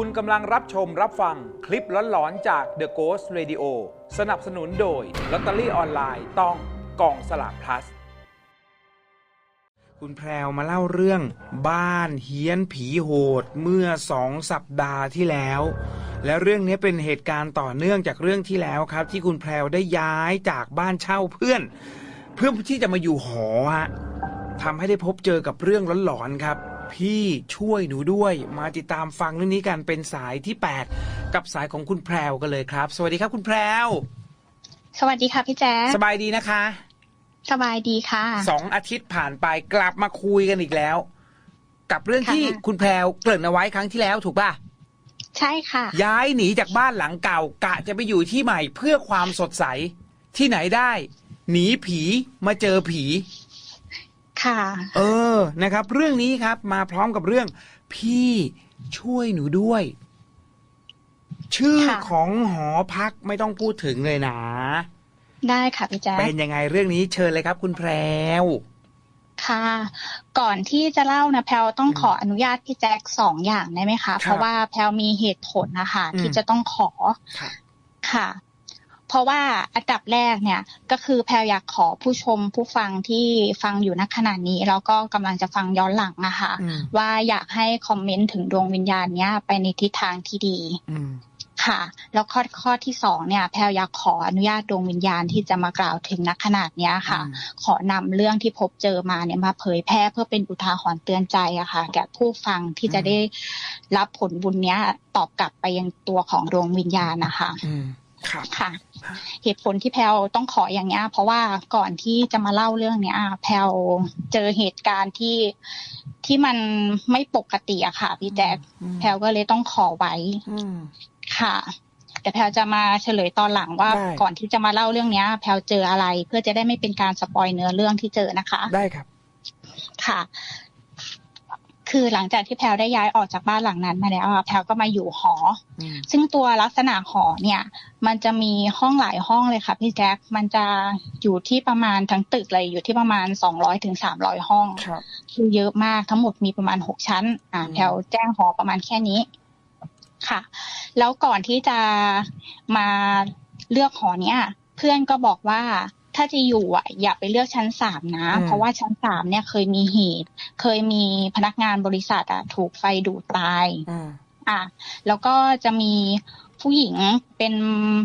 คุณกำลังรับชมรับฟังคลิปหลอนๆจาก The Ghost Radio สนับสนุนโดยลอตเตอรี่ออนไลน์ต้องกองสลาก plus คุณแพรวมาเล่าเรื่อง บ้านเฮี้ยนผีโหดเมื่อสองสัปดาห์ที่แล้ว และเรื่องนี้เป็นเหตุการณ์ต่อเนื่องจากเรื่องที่แล้วครับ ที่คุณแพรวได้ย้ายจากบ้านเช่าเพื่อน เพื่อที่จะมาอยู่หอฮะทำให้ได้พบเจอกับเรื่องหลอนๆครับ พี่ช่วยหนูด้วย มาติดตามฟังเรื่องนี้กันเป็นสายที่ 8 กับสายของคุณแพรวกันเลยครับ สวัสดีครับคุณแพรวสวัสดีค่ะพี่แจ๊คสบายดีนะคะ สบายดีค่ะสองอาทิตย์ผ่านไปกลับมาคุยกันอีกแล้ว กับเรื่องค่ะที่คุณแพรวเกริ่นเอาไว้ครั้งที่แล้วถูกป่ะใช่ค่ะ ย้ายหนีจากบ้านหลังเก่า กะจะไปอยู่ที่ใหม่เพื่อความสดใส ที่ไหนได้ หนีผีมาเจอผี ค่ะ เออนะครับ เรื่องนี้ครับ มาพร้อมกับเรื่อง พี่ช่วยหนูด้วย ชื่อค่ะ ของหอพักไม่ต้องพูดถึงเลยนะ ได้ค่ะพี่แจ๊ค เป็นยังไงเรื่องนี้เชิญเลยครับ คุณแพรว ค่ะ ก่อนที่จะเล่านะแพลวต้องขออนุญาตพี่แจ๊คสองอย่างได้ไหมคะ เพราะว่าแพลวมีเหตุผลนะคะ อืม ที่จะต้องขอครับค่ะ เพราะว่าอันดับแรกเนี่ยก็คือแพลวอยากขอผู้ชมผู้ฟังที่ฟังอยู่ณขณะนี้ แล้วก็กำลังจะฟังย้อนหลังนะคะอืมว่าอยากให้คอมเมนต์ถึงดวงวิญญาณเนี้ยไปในทิศทางที่ดีอืมค่ะ แล้วข้อข้อที่สองเนี่ยแพลอยากขออนุญาตดวงวิญญาณที่จะมากล่าวถึงณขนาดเนี้ยค่ะอืมขอนำเรื่องที่พบเจอมาเนี่ยมาเผยแพร่เพื่อเป็นอุทาหรณ์เตือนใจอะค่ะ แก่ผู้ฟังที่จะได้รับผลบุญเนี้ยตอบกลับไปยังตัวของดวงวิญญาณนะคะอืม ครับค่ะ เหตุผลที่แพลต้องขออย่างเงี้ยเพราะว่าก่อนที่จะมาเล่าเรื่องเนี้ยแพลเจอเหตุการณ์ที่ที่มันไม่ปกติอะค่ะพี่แจ๊คอืมแพลก็เลยต้องขอไว้อืมค่ะ แต่แพลจะมาเฉลยตอนหลังว่าได้ก่อนที่จะมาเล่าเรื่องเนี้ย แพลเจออะไร เพื่อจะได้ไม่เป็นการสปอยเนื้อเรื่องที่เจอนะคะ ได้ครับ ค่ะ คือหลังจากที่แพลได้ย้ายออกจากบ้านหลังนั้นมาแล้วอะแพลก็มาอยู่หออืมซึ่งตัวลักษณะหอเนี่ย มันจะมีห้องหลายห้องเลยค่ะพี่แจ๊คมันจะอยู่ที่ประมาณทั้งตึกเลยอยู่ที่ประมาณสองร้อยถึงสามร้อยห้องครับคือเยอะมากทั้งหมดมีประมาณหกชั้น อ่าอืมแถวแจ้งหอประมาณแค่นี้ค่ะ แล้วก่อนที่จะมาเลือกหอเนี้ย เพื่อนก็บอกว่า ถ้าจะอยู่อะอย่าไปเลือกชั้นสามนะ เพราะว่าชั้นสามเนี่ยเคยมีเหตุ เคยมีพนักงานบริษัทอะถูกไฟดูดตายอืมอะแล้วก็จะมีผู้หญิงเป็น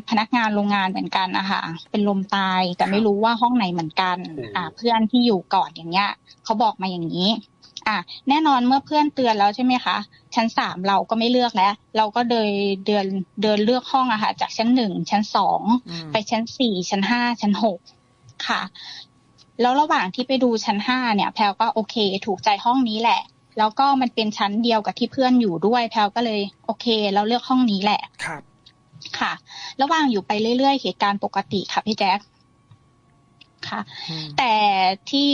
พนักงานโรงงานเหมือนกันนะคะเป็นลมตายแต่ไม่รู้ว่าห้องไหนเหมือนกัน อะเพื่อนที่อยู่ก่อนอย่างเงี้ยเขาบอกมาอย่างนี้ อะแน่นอนเมื่อเพื่อนเตือนแล้วใช่ไหมคะชั้นสามเราก็ไม่เลือกแล้ว เราก็เดินเดินเดินเลือกห้องอะค่ะจากชั้นหนึ่งชั้นสองอืมไปชั้นสี่ชั้นห้าชั้นหก ค่ะ แล้วระหว่างที่ไปดูชั้นห้าเนี่ย แพลก็โอเค ถูกใจห้องนี้แหละ แล้วก็มันเป็นชั้นเดียวกับที่เพื่อนอยู่ด้วย แพลก็เลย โอเค เราเลือกห้องนี้แหละ ครับ ค่ะ ระหว่างอยู่ไปเรื่อยๆ เหตุการณ์ปกติค่ะพี่แจ๊คค่ะอืมแต่ที่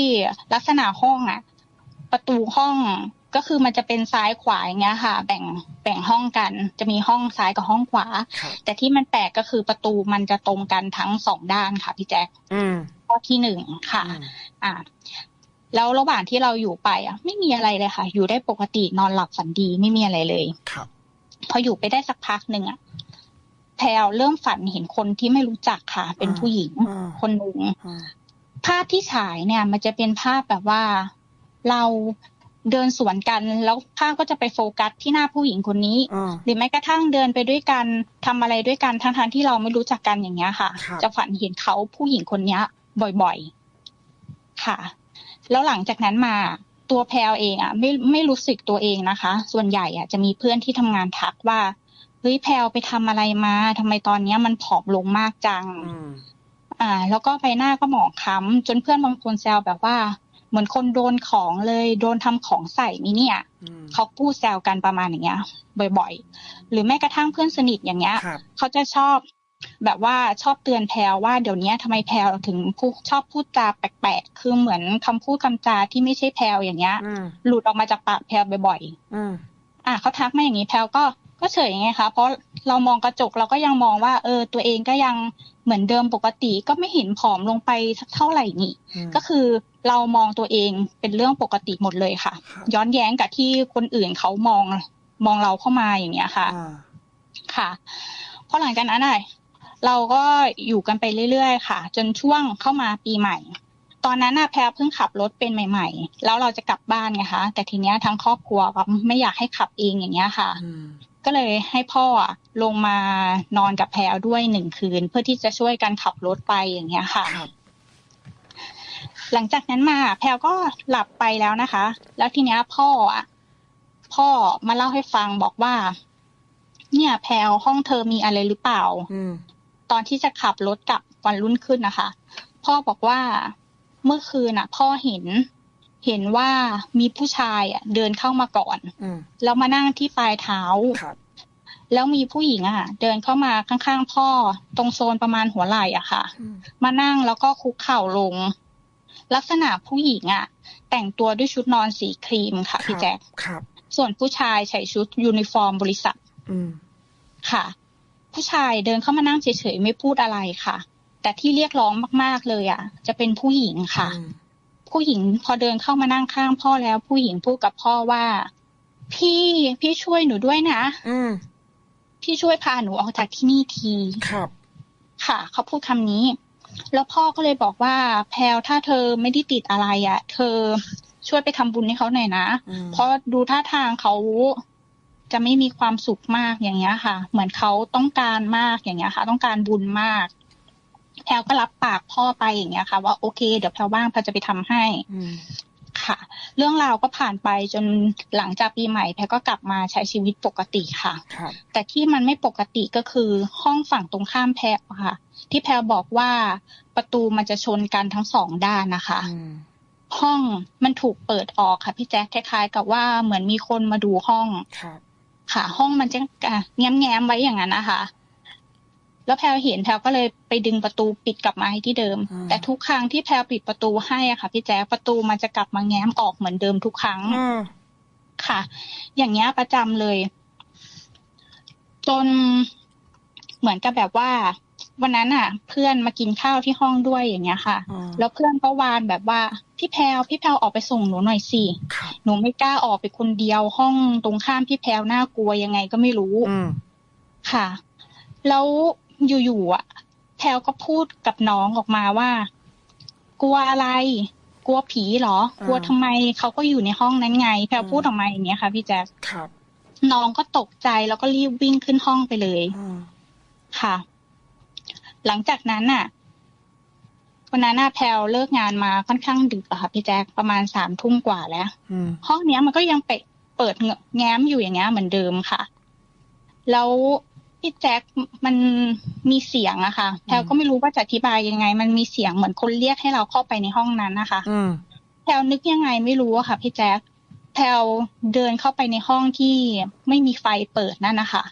ลักษณะห้องอะประตูห้อง ก็คือมันจะเป็นซ้ายขวาอย่างเงี้ยค่ะ แบ่งแบ่งห้องกัน จะมีห้องซ้ายกับห้องขวาครับแต่ที่มันแปลกก็คือประตูมันจะตรงกันทั้งสองด้านค่ะพี่แจ๊คอืมข้อที่หนึ่งค่ะอืมอ่า แล้วระหว่างที่เราอยู่ไปอะ ไม่มีอะไรเลยค่ะ อยู่ได้ปกตินอนหลับฝันดีไม่มีอะไรเลยครับ พออยู่ไปได้สักพักหนึ่งอะแพลวเริ่มฝันเห็นคนที่ไม่รู้จักค่ะ เป็นผู้หญิงอ่าคนหนึ่งอืมภาพที่ฉายเนี่ย มันจะเป็นภาพแบบว่าเรา เดินสวนกัน แล้วภาพก็จะไปโฟกัสที่หน้าผู้หญิงคนนี้อ่าหรือแม้กระทั่งเดินไปด้วยกันทำอะไรด้วยกันทั้งๆที่เราไม่รู้จักกันอย่างเงี้ยค่ะครับจะฝันเห็นเขาผู้หญิงคนเนี้ยบ่อยๆ ค่ะ แล้วหลังจากนั้นมาตัวแพลวเองอะไม่ไม่รู้สึกตัวเองนะคะ ส่วนใหญ่อะจะมีเพื่อนที่ทำงานทักว่าเฮ้ยแพลวไปทำอะไรมาทำไมตอนเนี้ยมันผอมลงมากจังอืมอ่า แล้วก็ใบหน้าก็หมองคล้ำจนเพื่อนบางคนแซวแบบว่า เหมือนคนโดนของเลยโดนทำของใส่นี่เนี่ยอืมเขาพูดแซวกันประมาณอย่างเงี้ย บ่อยๆ หรือแม้กระทั่งเพื่อนสนิทอย่างเงี้ยครับเขาจะชอบแบบว่าชอบเตือนแพลวว่าเดี๋ยวนี้ทำไมแพลวถึงพูดชอบพูดจาแปลกๆ คือเหมือนคำพูดคำจาที่ไม่ใช่แพลวอย่างเงี้ยอืมหลุดออกมาจากปากแพลวบ่อยอืมๆอะเขาทักมาอย่างนี้แพลวก็ก็เฉยไงคะเพราะเรามองกระจกเราก็ยังมองว่า เออ ตัวเองก็ยัง เหมือนเดิมปกติก็ไม่เห็นผอมลงไปสักเท่าไหร่นี่อืมก็คือเรามองตัวเองเป็นเรื่องปกติหมดเลยค่ะครับย้อนแย้งกับที่คนอื่นเขามองมองเราเข้ามาอย่างเงี้ยค่ะอ่าค่ะพอหลังจากนั้นน่ะเราก็อยู่กันไปเรื่อยๆค่ะ จนช่วงเข้ามาปีใหม่ ตอนนั้นน่ะแพรเพิ่งขับรถเป็นใหม่ ๆ แล้วเราจะกลับบ้านไงคะแต่ทีเนี้ยทั้งครอบครัวก็ไม่อยากให้ขับเองอย่างเงี้ยค่ะอืม ก็เลยให้พ่ออะลงมานอนกับแพรด้วยหนึ่งคืน เพื่อที่จะช่วยกันขับรถไปอย่างเงี้ยค่ะครับหลังจากนั้นมาแพลก็หลับไปแล้วนะคะ แล้วทีเนี้ยพ่ออะพ่อมาเล่าให้ฟังบอกว่า เนี่ย แพลห้องเธอมีอะไรหรือเปล่าอืมตอนที่จะขับรถกลับวันรุ่นขึ้นนะคะ พ่อบอกว่าเมื่อคืนน่ะ พ่อเห็น เห็นว่ามีผู้ชายอะ เดินเข้ามาก่อนอืมแล้วมานั่งที่ปลายเท้าครับแล้วมีผู้หญิงอะ เดินเข้ามาข้างๆพ่อ ตรงโซนประมาณหัวไหล่อะค่ะอืมมานั่งแล้วก็คุกเข่าลง ลักษณะผู้หญิงอะ แต่งตัวด้วยชุดนอนสีครีมค่ะพี่แจ๊คครับส่วนผู้ชายใส่ชุดยูนิฟอร์มบริษัทอืมค่ะ ผู้ชายเดินเข้ามานั่งเฉยๆไม่พูดอะไรค่ะ แต่ที่เรียกร้องมากๆเลยอะ จะเป็นผู้หญิงค่ะอืม ผู้หญิงพอเดินเข้ามานั่งข้างพ่อแล้ว ผู้หญิงพูดกับพ่อว่า พี่พี่ช่วยหนูด้วยนะ อืมพี่ช่วยพาหนูออกจากที่นี่ทีครับ ค่ะ เขาพูดคำนี้ แล้วพ่อก็เลยบอกว่า แพลวถ้าเธอไม่ได้ติดอะไรอะ่ะ เธอช่วยไปทำบุญให้เขาหน่อยนะอืมเพราะดูท่าทางเขาจะไม่มีความสุขมากอย่างเงี้ยค่ะ เหมือนเขาต้องการมากอย่างเงี้ยค่ะ ต้องการบุญมาก แพลวก็รับปากพ่อไปอย่างเงี้ยค่ะ ว่าโอเค เดี๋ยวแพลวว่างแพลวจะไปทำให้อืมค่ะ เรื่องราวก็ผ่านไปจนหลังจากปีใหม่ แพลก็กลับมาใช้ชีวิตปกติค่ะครับแต่ที่มันไม่ปกติก็คือห้องฝั่งตรงข้ามแพรค่ะ ที่แพรบอกว่าประตูมันจะชนกันทั้งสองด้านนะคะอืมห้องมันถูกเปิดออกค่ะ พี่แจ๊คคล้ายๆ กับว่าเหมือนมีคนมาดูห้องครับค่ะ ห้องมันจะแง้มแง้มๆไว้อย่างนั้นนะคะ แล้วแพลเห็นแพลก็เลยไปดึงประตูปิดกลับมาให้ที่เดิมอืมแต่ทุกครั้งที่แพลปิดประตูให้อะค่ะพี่แจ๊คประตูมันจะกลับมาแง้มออกเหมือนเดิมทุกครั้งอืมค่ะ อย่างเงี้ยประจำเลย จนเหมือนกับแบบว่า วันนั้นอะ เพื่อนมากินข้าวที่ห้องด้วยอย่างเงี้ยค่ะอืมแล้วเพื่อนก็วานแบบว่าพี่แพลวพี่แพลวออกไปส่งหนูหน่อยสิครับหนูไม่กล้าออกไปคนเดียวห้องตรงข้ามพี่แพลวน่ากลัวยังไงก็ไม่รู้อืมค่ะ แล้ว อยู่ๆอะแพลวก็พูดกับน้องออกมาว่า กลัวอะไร กลัวผีเหรอ กลัวทำไมเขาก็อยู่ในห้องนั้นไง แพลวพูดออกมาอย่างเงี้ยค่ะ พี่แจ๊คครับน้องก็ตกใจแล้วก็รีบวิ่งขึ้นห้องไปเลยอืมค่ะ หลังจากนั้นน่ะวันนั้นน่ะแพลวเลิกงานมาค่อนข้างดึกอะค่ะพี่แจ๊คประมาณสามทุ่มกว่าแล้วอืมห้องเนี้ยมันก็ยังเปิดเปิดแง้มอยู่อย่างเงี้ยเหมือนเดิมค่ะ แล้ว พี่แจ็คมันมีเสียงอะค่ะแพลก็ไม่รู้ว่าจะอธิบายยังไง มันมีเสียงเหมือนคนเรียกให้เราเข้าไปในห้องนั้นนะคะอืมแพลนึกยังไงไม่รู้อะค่ะ พี่แจ๊คแพลเดินเข้าไปในห้องที่ไม่มีไฟเปิดนั่นนะคะ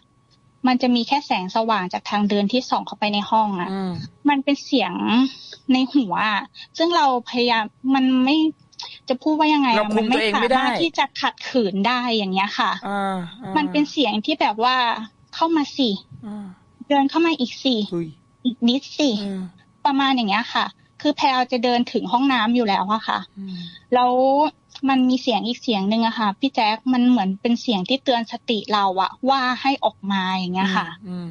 มันจะมีแค่แสงสว่างจากทางเดินที่ส่องเข้าไปในห้องอะอืมมันเป็นเสียงในหัวอะซึ่งเราพยายามมันไม่จะพูดว่ายังไงอะเราคุมมัตัวเองไม่ได้สามารถที่จะขัดขืนได้อย่างเงี้ยค่ะอ่าอ่ามันเป็นเสียงที่แบบว่า เข้ามาสิอ่าเดินเข้ามาอีกสิอุ้ยอีกนิดสิอืมประมาณอย่างเงี้ยค่ะ คือแพลจะเดินถึงห้องน้ำอยู่แล้วอะค่ะอืมแล้วมันมีเสียงอีกเสียงหนึ่งอะค่ะ พี่แจ๊คมันเหมือนเป็นเสียงที่เตือนสติเราอะว่าให้ออกมาอย่างเงี้ยค่ะอืม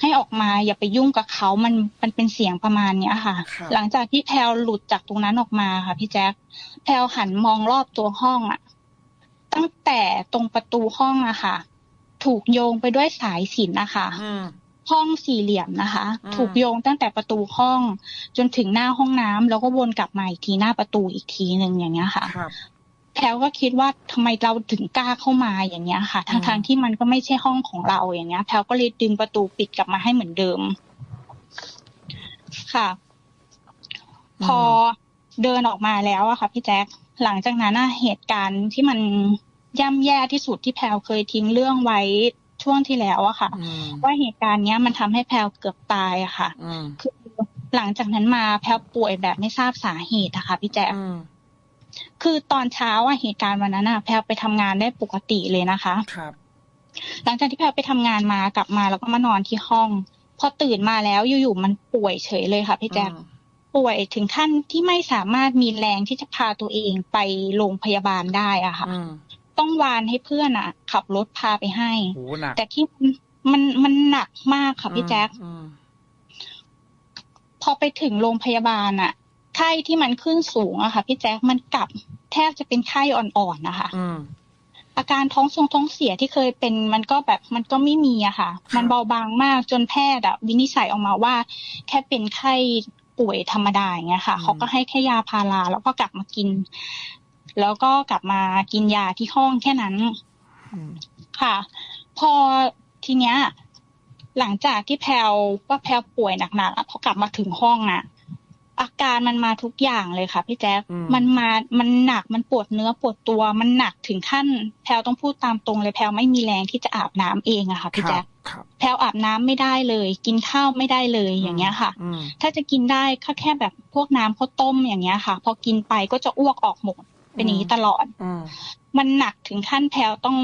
ให้ออกมาอย่าไปยุ่งกับเขา มันมันเป็นเสียงประมาณเนี้ยค่ะครับหลังจากที่แพลหลุดจากตรงนั้นออกมาค่ะ พี่แจ๊คแพลหันมองรอบตัวห้องอะตั้งแต่ตรงประตูห้องอะค่ะ ถูกโยงไปด้วยสายสิญจนนะคะอืมห้องสี่เหลี่ยมนะคะอืมถูกโยงตั้งแต่ประตูห้อง จนถึงหน้าห้องน้ำแล้วก็วนกลับมาอีกทีหน้าประตูอีกทีหนึ่งอย่างเงี้ยค่ะครับแพลก็คิดว่าทำไมเราถึงกล้าเข้ามาอย่างเงี้ยค่ะทางอืมทางๆที่มันก็ไม่ใช่ห้องของเราอย่างเงี้ยแพลก็เลยดึงประตูปิดกลับมาให้เหมือนเดิม ค่ะ พอเดินออกมาแล้วอะค่ะ พี่แจ๊คหลังจากนั้นอะเหตุการณ์ที่มัน ย่ำแย่ที่สุดที่แพลเคยทิ้งเรื่องไว้ช่วงที่แล้วอะค่ะอืมว่าเหตุการณ์เนี้ยมันทำให้แพลเกือบตายอะค่ะอืมคือหลังจากนั้นมาแพลป่วยแบบไม่ทราบสาเหตุอะค่ะพี่แจ๊คอืมคือตอนเช้าอะเหตุการณ์วันนั้นอะแพลไปทำงานได้ปกติเลยนะคะครับ หลังจากที่แพลไปทำงานมากลับมาแล้วก็มานอนที่ห้อง พอตื่นมาแล้วอยู่ๆมันป่วยเฉยเลยค่ะพี่แจ๊คอืมป่วยถึงขั้นที่ไม่สามารถมีแรงที่จะพาตัวเองไปโรงพยาบาลได้อะค่ะอืมพ ต้องวานให้เพื่อนอะ ขับรถพาไปให้โหหนักแต่ที่มันมันหนักมากค่ะพี่แจ๊คอืมพอไปถึงโรงพยาบาลอะไข้ที่มันขึ้นสูงอะค่ะ พี่แจ๊คมันกลับแทบจะเป็นไข้อ่อนๆนะคะอืมอาการท้องทรงท้องเสียที่เคยเป็น มันก็แบบมันก็ไม่มีอะค่ะ มันเบาบางมากจนแพทย์อะวินิจฉัยออกมาว่า แค่เป็นไข้ป่วยธรรมดาอย่างเงี้ยค่ะอืมเขาก็ให้แค่ยาพาราแล้วก็กลับมากิน แล้วก็กลับมากินยาที่ห้องแค่นั้นอืมค่ะ พอทีเนี้ย หลังจากที่แพลวว่าแพลวป่วยหนักๆอะพอกลับมาถึงห้องอะอาการมันมาทุกอย่างเลยค่ะพี่แจ๊คอืมมันมา มันหนัก มันปวดเนื้อปวดตัว มันหนักถึงขั้น แพลวต้องพูดตามตรงเลยแพลวไม่มีแรงที่จะอาบน้ำเองอะค่ะพี่ครัแจ๊บคครับแพลวอาบน้ำไม่ได้เลย กินข้าวไม่ได้เลยอย่างเงี้ยค่ะอืมถ้าจะกินได้ก็แค่แบบพวกน้ำข้าวต้มอย่างเงี้ยค่ะ พอกินไปก็จะอ้วกออกหมด เป็นอย่างนี้ตลอดอืมมันหนักถึงขั้นแพลวต้อง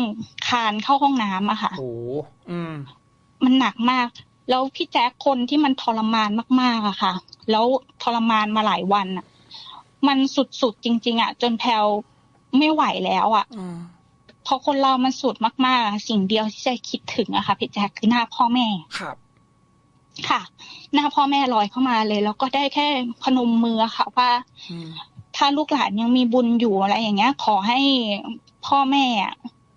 คลานเข้าห้องน้ำอะค่ะโหอืมมันหนักมาก แล้วพี่แจ๊คคนที่มันทรมานมากๆอะค่ะ แล้วทรมานมาหลายวันอะมันสุดๆจริง ๆอะจนแพลวไม่ไหวแล้วอะอืมพอคนเรามันสุดมากๆอะสิ่งเดียวที่จะคิดถึงอะค่ะพี่แจ๊คคือหน้าพ่อแม่ครับค่ะ หน้าพ่อแม่ลอยเข้ามาเลย แล้วก็ได้แค่พนมมือค่ะว่าอืม ถ้าลูกหลานยังมีบุญอยู่อะไรอย่างเงี้ย ขอให้พ่อแม่อะ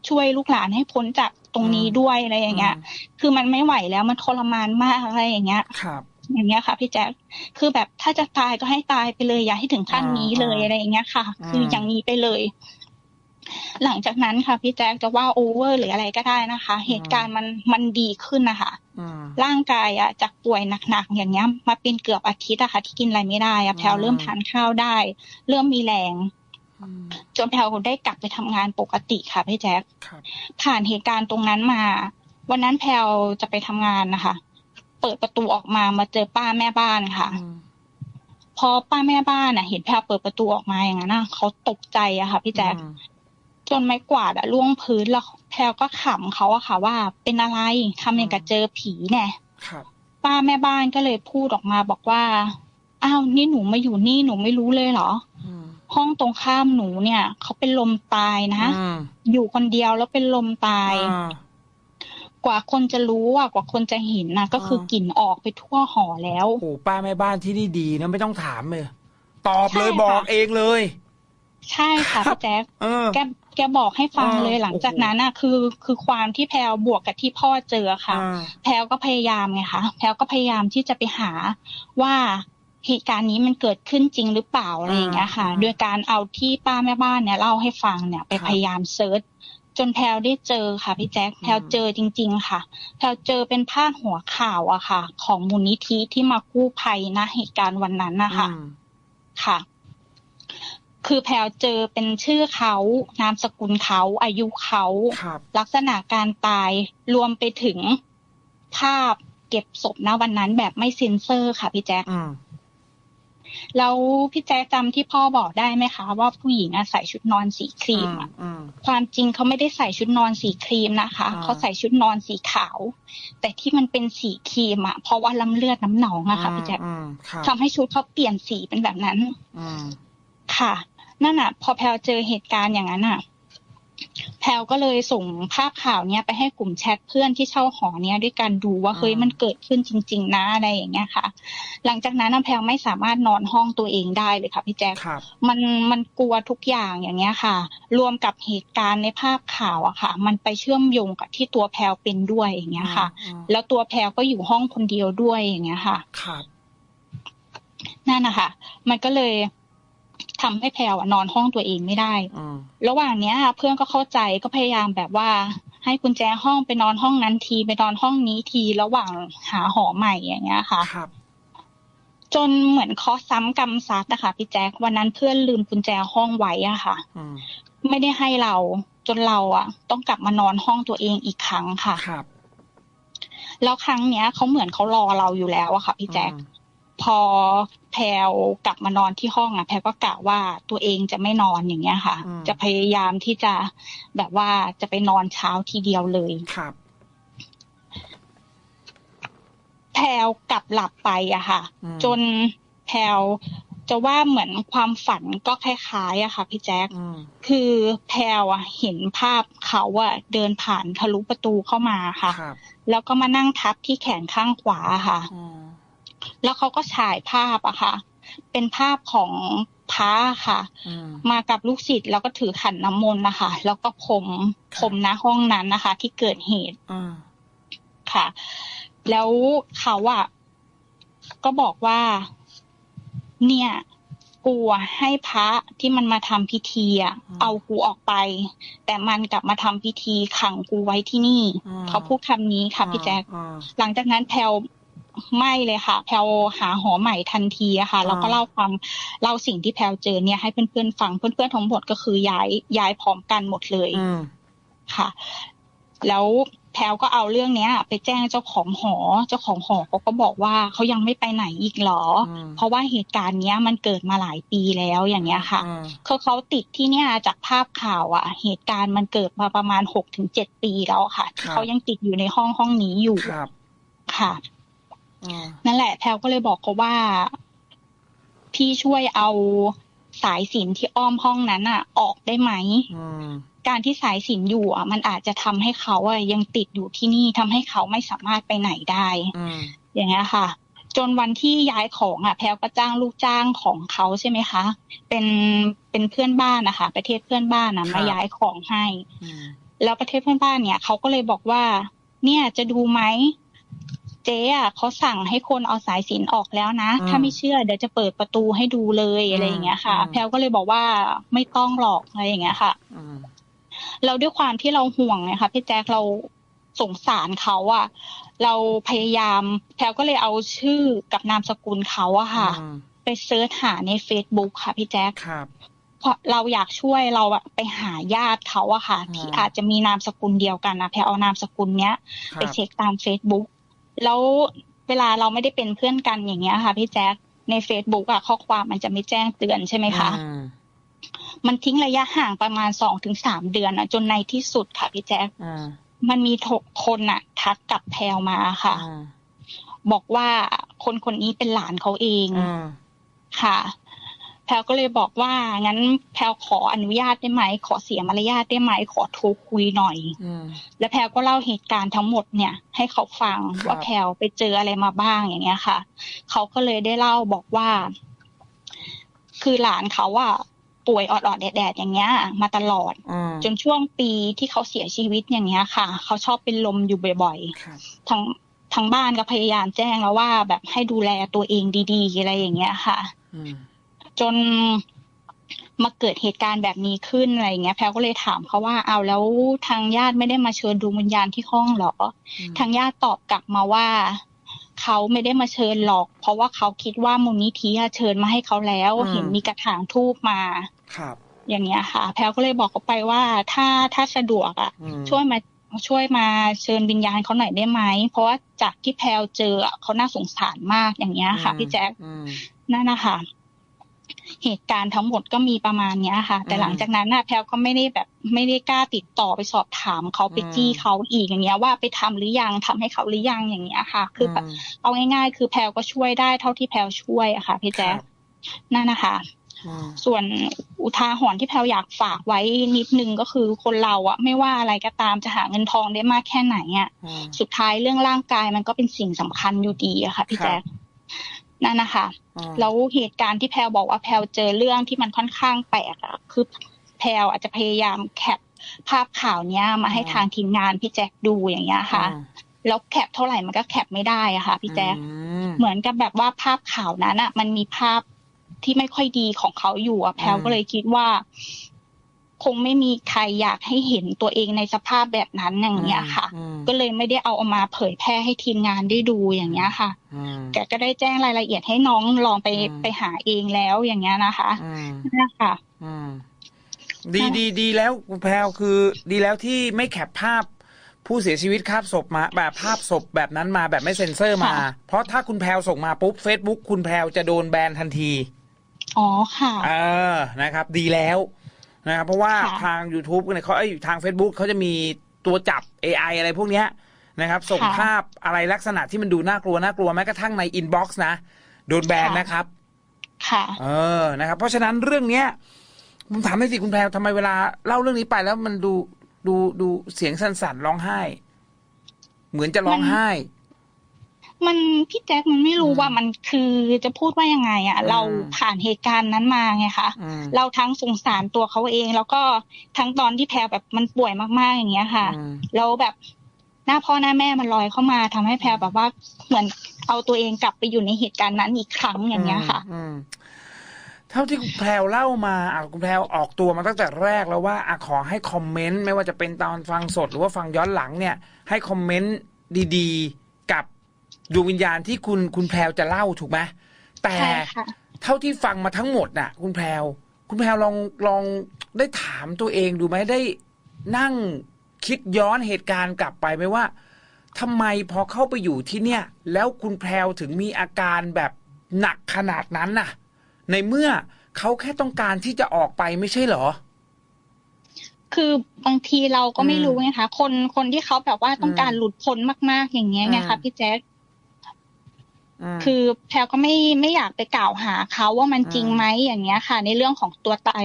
ช่วยลูกหลานให้พ้นจากตรงนี้ด้วยอะไรอย่างเงี้ย คือมันไม่ไหวแล้วมันทรมานมากอะไรอย่างเงี้ยครับอย่างเงี้ยค่ะพี่แจ๊คคือแบบถ้าจะตายก็ให้ตายไปเลยอย่าให้ถึงขั้นนี้เลยอ่าอะไรอย่างเงี้ยค่ะอ่าคืออย่างนี้ไปเลย หลังจากนั้นค่ะพี่แจ๊คจะว่าโอเวอร์หรืออะไรก็ได้นะคะ เหตุการณ์มันมันดีขึ้นนะคะอืมร่างกายอะจากป่วยหนักๆอย่างเงี้ย มาเป็นเกือบอาทิตย์อะค่ะ ที่กินอะไรไม่ได้อะแพลวอืมเริ่มทานข้าวได้ เริ่มมีแรงอืมจนแพลวได้กลับไปทำงานปกติค่ะพี่แจ๊คครับผ่านเหตุการณ์ตรงนั้นมา วันนั้นแพลวจะไปทำงานนะคะ เปิดประตูออกมามาเจอป้าแม่บ้านค่ะอืมพอป้าแม่บ้านน่ะ เห็นแพลวเปิดประตูออกมาอย่างนั้นน่ะเขาตกใจอะค่ะ พี่แจ๊คอืม จนไม้กวาดอะล่วงพื้นแล้วแพลวก็ขำเขาอะค่ะ ว่าเป็นอะไรทำอย่างกับเจอผีแน่ครับป้าแม่บ้านก็เลยพูดออกมาบอกว่าอ้าวนี่หนูมาอยู่นี่หนูไม่รู้เลยเหรออืมห้องตรงข้ามหนูเนี่ยเขาเป็นลมตายนะอืมอยู่คนเดียวแล้วเป็นลมตายอ่ากว่าคนจะรู้อะกว่าคนจะเห็นนะก็คืออากลิ่นออกไปทั่วหอแล้วโอ้ป้าแม่บ้านที่นี่ดีนะไม่ต้องถามเลยตอบเลยใช่ค่ะบอกเองเลย ใช่ค่ะพี่แจ๊คเออแกแกบอกให้ฟังอ่าเลยหลังจากโอ้โหนั้นอะคือ คือความที่แพลวบวกกับที่พ่อเจอค่ะอ่าแพลวก็พยายามไงคะแพลวก็พยายามที่จะไปหาว่าเหตุการณ์นี้มันเกิดขึ้นจริงหรือเปล่าอะไรอย่างเงี้ยค่ะ โดยการเอาที่ป้าแม่บ้านเนี่ยเล่าให้ฟังเนี่ยไปพยายามเซิร์ชจนแพลวได้เจอค่ะพี่แจ๊คแพลวเจอจริง ๆ ค่ะแพลวเจอเป็นพาดหัวข่าวอะค่ะ ของมูลนิธิที่มากู้ภัยนะเหตุการณ์วันนั้นนะคะอืมค่ะ คือแพลวเจอเป็นชื่อเขานามสกุลเขาอายุเขาครับลักษณะการตายรวมไปถึงภาพเก็บศพณวันนั้นแบบไม่เซ็นเซอร์ค่ะพี่แจ๊คอืมแล้วพี่แจ๊คจำที่พ่อบอกได้ไหมคะ ว่าผู้หญิงอะใส่ชุดนอนสีครีมอะอืมความจริงเขาไม่ได้ใส่ชุดนอนสีครีมนะคะอ่าเขาใส่ชุดนอนสีขาว แต่ที่มันเป็นสีครีมอะเพราะว่าล้ำเลือดน้ำหนองอะค่ะพี่แจ๊คอืมครับทำให้ชุดเขาเปลี่ยนสีเป็นแบบนั้นอืม ค่ะ นั่นน่ะ พอแพลวเจอเหตุการณ์อย่างนั้นอะ แพลวก็เลยส่งภาพข่าวเนี้ยไปให้กลุ่มแชทเพื่อนที่เช่าหอเนี้ยด้วยการดูว่าเฮ้ยมันเกิดขึ้นจริง ๆ นะอะไรอย่างเงี้ยค่ะ หลังจากนั้นน่ะแพลวไม่สามารถนอนห้องตัวเองได้เลยค่ะพี่แจ๊คครับมันมันกลัวทุกอย่างอย่างเงี้ยค่ะ รวมกับเหตุการณ์ในภาพข่าวอะค่ะ มันไปเชื่อมโยงกับที่ตัวแพลวเป็นด้วยอย่างเงี้ยค่ะอืมแล้วตัวแพลวก็อยู่ห้องคนเดียวด้วยอย่างเงี้ยค่ะครับนั่นนะคะมันก็เลย ทำให้แพลวอะนอนห้องตัวเองไม่ได้อืมระหว่างเนี้ย เพื่อนก็เข้าใจก็พยายามแบบว่า ให้กุญแจห้องไปนอนห้องนั้นทีไปนอนห้องนี้ทีระหว่างหาหอใหม่อย่างเงี้ยค่ะครับจนเหมือนเคอซ้ำกรรมซัดนะคะพี่แจ๊ควันนั้นเพื่อนลืมกุญแจห้องไว้อะค่ะอืมไม่ได้ให้เราจนเราอะต้องกลับมานอนห้องตัวเองอีกครั้งค่ะครับแล้วครั้งเนี้ยเขาเหมือนเขารอเราอยู่แล้วอะค่ะ พี่แจ๊คอืม พอแพลวกลับมานอนที่ห้องอะแพลวก็กะว่าตัวเองจะไม่นอนอย่างเงี้ยค่ะอืมจะพยายามที่จะแบบว่าจะไปนอนเช้าทีเดียวเลยครับ แพลวกลับหลับไปอะค่ะอืมจนแพลวจะว่าเหมือนความฝันก็คล้ายๆอะค่ะ พี่แจ๊คอืมคือแพลวอะเห็นภาพเขาอะเดินผ่านทะลุประตูเข้ามาค่ะครับแล้วก็มานั่งทับที่แขนข้างขวาค่ะ อืม แล้วเขาก็ฉายภาพอะค่ะ เป็นภาพของพระค่ะอืมมากับลูกศิษย์แล้วก็ถือขันน้ำมนต์นะคะ แล้วก็พรมครับพรมณห้องนั้นนะคะ ที่เกิดเหตุอืมค่ะ แล้วเขาอะก็บอกว่า เนี่ยกูอะให้พระที่มันมาทำพิธีอะเอากูออกไป แต่มันกลับมาทำพิธีขังกูไว้ที่นี่ เขาพูดคำนี้ค่ะพี่แจ๊คอืมหลังจากนั้นแพลว ไม่เลยค่ะ แพลวหาหอใหม่ทันทีอะค่ะ แล้วก็อ่าเล่าความเล่าสิ่งที่แพลวเจอเนี่ยให้เพื่อนๆฟังเพื่อนๆทั้งหมดก็คือย้ายย้ายพร้อมกันหมดเลยอืมค่ะ แล้วแพลวก็เอาเรื่องเนี้ย ไปแจ้งเจ้าของหอ เจ้าของหอเขาก็บอกว่าเขายังไม่ไปไหนอีกเหรออืมเพราะว่าเหตุการณ์เนี้ยมันเกิดมาหลายปีแล้วอย่างเงี้ยค่ะอืมคือเขาติดที่เนี่ยจากภาพข่าวอะเหตุการณ์มันเกิดมาประมาณหกถึงเจ็ดปีแล้วค่ะที่เขายังติดอยู่ในห้องห้องนี้อยู่ครับค่ะอืม นั่นแหละแพลวก็เลยบอกเขาว่า พี่ช่วยเอาสายสิญจนที่อ้อมห้องนั้นอะออกได้ไหมอืมการที่สายสิญจนอยู่อะมันอาจจะทำให้เขาอะยังติดอยู่ที่นี่ทำให้เขาไม่สามารถไปไหนได้อืมอย่างเงี้ยค่ะ จนวันที่ย้ายของอะ แพลวก็จ้างลูกจ้างของเขาใช่ไหมคะ เป็นเป็นเพื่อนบ้านนะคะประเทศเพื่อนบ้านนะมาย้ายของให้อืมแล้วประเทศเพื่อนบ้านเนี่ยเขาก็เลยบอกว่า เนี่ยจะดูไหม เจ๊อะเขาสั่งให้คนเอาสายสิญจนออกแล้วนะ ถ้าไม่เชื่อเดี๋ยวจะเปิดประตูให้ดูเลยอะไรอย่างเงี้ยค่ะ แพลวก็เลยบอกว่าไม่ต้องหรอกอะไรอย่างเงี้ยค่ะอืมเราด้วยความที่เราห่วงนะคะพี่แจ๊คเราสงสารเขาอะเราพยายามแพลวก็เลยเอาชื่อกับนามสกุลเขาอะค่ะอืมไปเซิร์ชหาใน Facebook ค่ะพี่แจ๊คครับเพราะเราอยากช่วยเราอะไปหาญาติเขาอะค่ะอ่าที่อาจจะมีนามสกุลเดียวกันนะแพลวเอานามสกุลเนี้ยครัไปบเช็คตาม Facebook แล้วเวลาเราไม่ได้เป็นเพื่อนกันอย่างเงี้ยค่ะ พี่แจ๊คใน Facebook อะข้อความมันจะไม่แจ้งเตือนใช่ไหมคะอืมมันทิ้งระยะห่างประมาณสองถึงสามเดือนอะจนในที่สุดค่ะพี่แจ๊คอืมมันมีทกคนน่ะทักกับแพลวมาค่ะอืมบอกว่าคนคนนี้เป็นหลานเขาเองอืมค่ะ แพลวก็เลยบอกว่างั้นแพลวขออนุญาตได้ไหม ขอเสียมารยาทได้ไหม ขอโทรคุยหน่อยอืมแล้วแพลวก็เล่าเหตุการณ์ทั้งหมดเนี่ย ให้เขาฟังครับว่าแพลวไปเจออะไรมาบ้างอย่างเงี้ยค่ะ เขาก็เลยได้เล่าบอกว่า คือหลานเขาอะป่วยออดๆแดดๆอย่างเงี้ย มาตลอดอืมจนช่วงปีที่เขาเสียชีวิตอย่างเงี้ยค่ะ เขาชอบเป็นลมอยู่บ่อยครับๆทั้งทั้งบ้านก็พยายามแจ้งแล้วว่าแบบให้ดูแลตัวเองดี ๆ อะไรอย่างเงี้ยค่ะอืม จนมาเกิดเหตุการณ์แบบนี้ขึ้นอะไรอย่างเงี้ยแพลวก็เลยถามเขาว่าเอาแล้วทางญาติไม่ได้มาเชิญดวงวิญญาณที่ห้องเหรอ ทางญาติตอบกลับมาว่าเขาไม่ได้มาเชิญหรอก เพราะว่าเขาคิดว่ามูลนิธิอะเชิญมาให้เขาแล้วอืมเห็นมีกระถางทูบมาครับ อย่างเงี้ยค่ะ แพลวก็เลยบอกเขาไปว่าถ้าถ้าสะดวกอะอืมช่วยมาช่วยมาเชิญวิญญาณเขาหน่อยได้ไหมเพราะว่าจากที่แพลวเจออะเขาน่าสงสารมากอย่างเงี้ยค่ะ พี่แจ๊คอืมนั่นนะคะ เหตุการณ์ทั้งหมดก็มีประมาณเนี้ยค่ะ แต่อืมหลังจากนั้นน่ะแพลวก็ไม่ได้แบบไม่ได้กล้าติดต่อไปสอบถามเขาไปอืมจี้เขาอีกอย่างเงี้ยว่าไปทำหรือยังทำให้เขาหรือยังอย่างเงี้ยค่ะ คือแบบมเอาง่ายๆ คือแพลวก็ช่วยได้เท่าที่แพลวช่วยอะค่ะพี่แจ๊คครับนั่นนะคะอืมส่วนอุทาหรณ์ที่แพลวอยากฝากไว้นิดนึงก็คือคนเราอะไม่ว่าอะไรก็ตามจะหาเงินทองได้มากแค่ไหนอะอืมสุดท้ายเรื่องร่างกายมันก็เป็นสิ่งสำคัญอยู่ดีอะค่ะพี่ครับแจ๊ค นั่นนะคะอืมแล้วเหตุการณ์ที่แพลวบอกว่าแพลวเจอเรื่องที่มันค่อนข้างแปลกอะคือแพลวอาจจะพยายามแคปภาพข่าวเนี้ยมาให้ทางทีมงานพี่แจ๊คดูอย่างเงี้ยค่ะอืมแล้วแคปเท่าไหร่มันก็แคปไม่ได้อะค่ะ พี่แจ๊คอืมเหมือนกับแบบว่าภาพข่าวนั้นอะมันมีภาพที่ไม่ค่อยดีของเขาอยู่อะแพลวอืมก็เลยคิดว่า คงไม่มีใครอยากให้เห็นตัวเองในสภาพแบบนั้นอย่างเงี้ยค่ะอืมก็เลยไม่ได้เอาออกมาเผยแพร่ให้ทีมงานได้ดูอย่างเงี้ยค่ะอืมแกก็ได้แจ้งรายละเอียดให้น้องลองไปอืมไปหาเองแล้วอย่างเงี้ยนะคะอืมนั่นค่ะอืมดีดีดีแล้วคุณแพลวคือ ดีแล้วที่ไม่แคปภาพผู้เสียชีวิตคาบศพมา แบบภาพศพแบบนั้นมาแบบไม่เซ็นเซอร์มาค่ะเพราะถ้าคุณแพลวส่งมาปุ๊บ Facebook คุณแพลวจะโดนแบนทันที อ๋อค่ะ เออนะครับ ดีแล้ว นะครับเพราะว่าค่ะทาง YouTube เนี่ยเขาไอ้ยทาง Facebook เขาจะมีตัวจับ AI อะไรพวกเนี้ยนะครับ ส่งค่ะภาพอะไรลักษณะที่มันดูน่ากลัวน่ากลัวแม้กระทั่งในอินบ็อกซ์นะ โดนแบนค่ะนะครับ ค่ะ เออนะครับ เพราะฉะนั้นเรื่องเนี้ยผมถามให้สิคุณแพรวทำไมเวลาเล่าเรื่องนี้ไปแล้วมันดูดูดูเสียงสั่นๆร้องไห้ เหมือนจะร้องไห้ มันพี่แจ๊คมันไม่รู้อืมว่ามันคือจะพูดว่ายังไงอะอืมเราผ่านเหตุการณ์นั้นมาไงคะอืมเราทั้งสงสารตัวเขาเอง แล้วก็ทั้งตอนที่แพรแบบมันป่วยมากๆอย่างเงี้ยค่ะอืมแล้วแบบหน้าพ่อหน้าแม่มันลอยเข้ามาทำให้แพรแบบว่าเหมือนเอาตัวเองกลับไปอยู่ในเหตุการณ์นั้นอีกครั้งอย่างเงี้ยค่ะอืมเท่าที่คุณแพรวเล่ามาอะคุณแพรวออกตัวมาตั้งแต่แรกแล้วว่าอะขอให้คอมเมนต์ไม่ว่าจะเป็นตอนฟังสดหรือว่าฟังย้อนหลังเนี่ย ให้คอมเมนต์ดีๆกับ ดวงวิญญาณที่คุณคุณแพรวจะเล่าถูกไหมแต่ใช่ค่ะเท่าที่ฟังมาทั้งหมดน่ะ คุณแพรวคุณแพรวลองลองได้ถามตัวเองดูไหมได้นั่งคิดย้อนเหตุการณ์กลับไปไหมว่าทำไมพอเข้าไปอยู่ที่เนี่ย แล้วคุณแพรวถึงมีอาการแบบหนักขนาดนั้นน่ะ ในเมื่อเขาแค่ต้องการที่จะออกไปไม่ใช่เหรอคือบางทีเราก็ไม่อืมรู้ไงคะคนคนที่เขาแบบว่าต้องการอืมหลุดพ้นมาก ๆ อย่างเงี้ยไงอืคะมพี่แจ๊คม คือแพลก็ไม่ไม่อยากไปกล่าวหาเขาว่ามันอืมจริงไหมอย่างเงี้ยค่ะ ในเรื่องของตัวตาย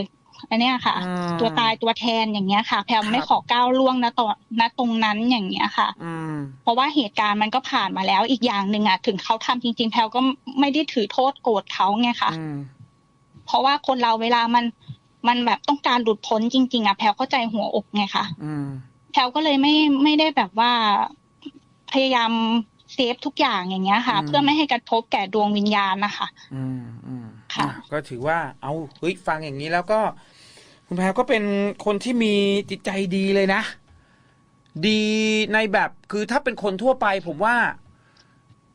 อันเนี้ยค่ะอืมตัวตายตัวแทนอย่างเงี้ยค่ะ แพลครับไม่ขอก้าวล่วงนะตอนณตรงนั้นอย่างเงี้ยค่ะอืมเพราะว่าเหตุการณ์มันก็ผ่านมาแล้วอีกอย่างหนึ่งอะถึงเขาทำจริง ๆ แพลก็ไม่ได้ถือโทษโกรธเขาไงค่ะอืมเพราะว่าคนเราเวลามันมันแบบต้องการหลุดพ้นจริง ๆอะแพลเข้าใจหัวอกไงคะอืมแพลก็เลยไม่ไม่ได้แบบว่าพยายาม เซฟทุกอย่างอย่างเงี้ยค่ะอืมเพื่อไม่ให้กระทบแก่ดวงวิญญาณนะคะ อืมอืมค่ะอะ ก็ถือว่า เอาเฮ้ยฟังอย่างนี้แล้วก็ คุณแพรก็เป็นคนที่มีจิตใจดีเลยนะ ดีในแบบคือถ้าเป็นคนทั่วไป ผมว่า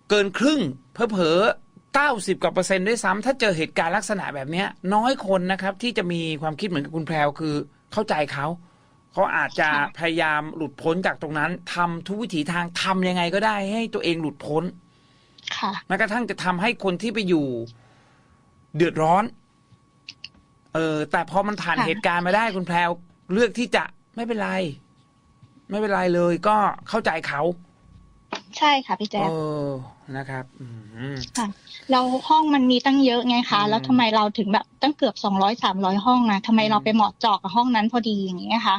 เกินครึ่งเพอๆเก้าสิบกว่าเปอร์เซ็นต์ด้วยซ้ำถ้าเจอเหตุการณ์ลักษณะแบบเนี้ย น้อยคนนะครับ ที่จะมีความคิดเหมือนกับคุณแพรวคือเข้าใจเขา เขาอาจจะค่ะพยายามหลุดพ้นจากตรงนั้นทำทุกวิถีทางทำยังไงก็ได้ ให้ตัวเองหลุดพ้น ค่ะแม้กระทั่งจะทำให้คนที่ไปอยู่ เดือดร้อน เออ แต่พอมันผ่านค่ะเหตุการณ์มาได้คุณแพรวเลือกที่จะไม่เป็นไร ไม่เป็นไรเลยก็เข้าใจเขา ใช่ค่ะพี่แจ๊เอคอนะครับอืมค่ะเราห้องมันมีตั้งเยอะไงคะอืมแล้วทำไมเราถึงแบบตั้งเกือบสองร้อยสามร้อยห้องนะทำไมอืมเราไปเหมาะเจาะกับห้องนั้นพอดีอย่างเงี้ยคะ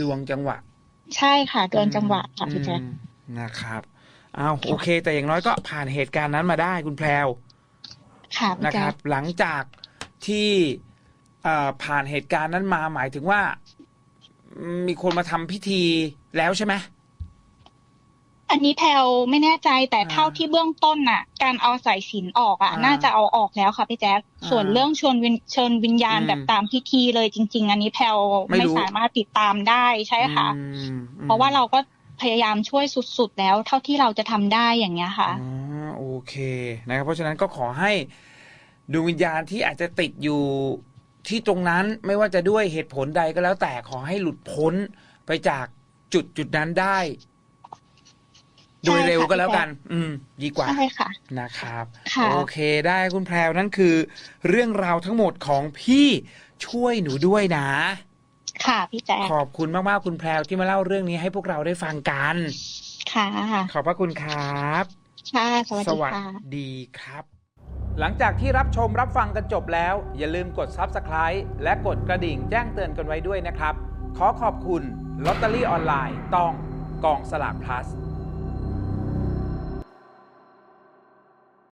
ดวงจังหวะ ใช่ค่ะเดินจังหวะค่ะพี่แจ๊คอืมนะครับเอาโอเค แต่อย่างน้อยก็ผ่านเหตุการณ์นั้นมาได้คุณแพรวค่ะพี่นะคแจ๊รัคบหลังจากที่เอ่อผ่านเหตุการณ์นั้นมาหมายถึงว่า มีคนมาทำพิธีแล้วใช่ไหม อันนี้แพลวไม่แน่ใจแต่อ่าเท่าที่เบื้องต้นน่ะ การเอาสายสิญจนออกอะอ่าน่าจะเอาออกแล้วค่ะพี่แจ๊คอ่าส่วนเรื่องชวนวิญเชิญวิญญาณอืมแบบตามพิธีเลยจริง ๆ อันนี้แพลวไม่ไม่รู้สามารถติดตามได้ใช่ค่ะอืมอืมเพราะว่าเราก็พยายามช่วยสุดๆ แล้ว เท่าที่เราจะทำได้อย่างเงี้ยค่ะอ๋อโอเคนะครับ เพราะฉะนั้นก็ขอให้ดวงวิญญาณที่อาจจะติดอยู่ที่ตรงนั้นไม่ว่าจะด้วยเหตุผลใดก็แล้วแต่ขอให้หลุดพ้นไปจากจุดจุดนั้นได้ โดยเร็วก็แล้วกัน อืม ดีกว่าใช่ค่ะนะครับค่ะโอเคได้คุณแพรวนั่นคือ เรื่องราวทั้งหมดของพี่ช่วยหนูด้วยนะ ค่ะพี่แจ๊คขอบคุณมากๆคุณแพรวที่มาเล่าเรื่องนี้ให้พวกเราได้ฟังกัน ค่ะ ขอบพระคุณครับค่ะสวัสสดีวัสค่ะดีครับ หลังจากที่รับชมรับฟังกันจบแล้ว อย่าลืมกด Subscribe และกดกระดิ่งแจ้งเตือนกันไว้ด้วยนะครับ ขอขอบคุณลอตเตอรี่ออนไลน์ต้องกองสลาก plus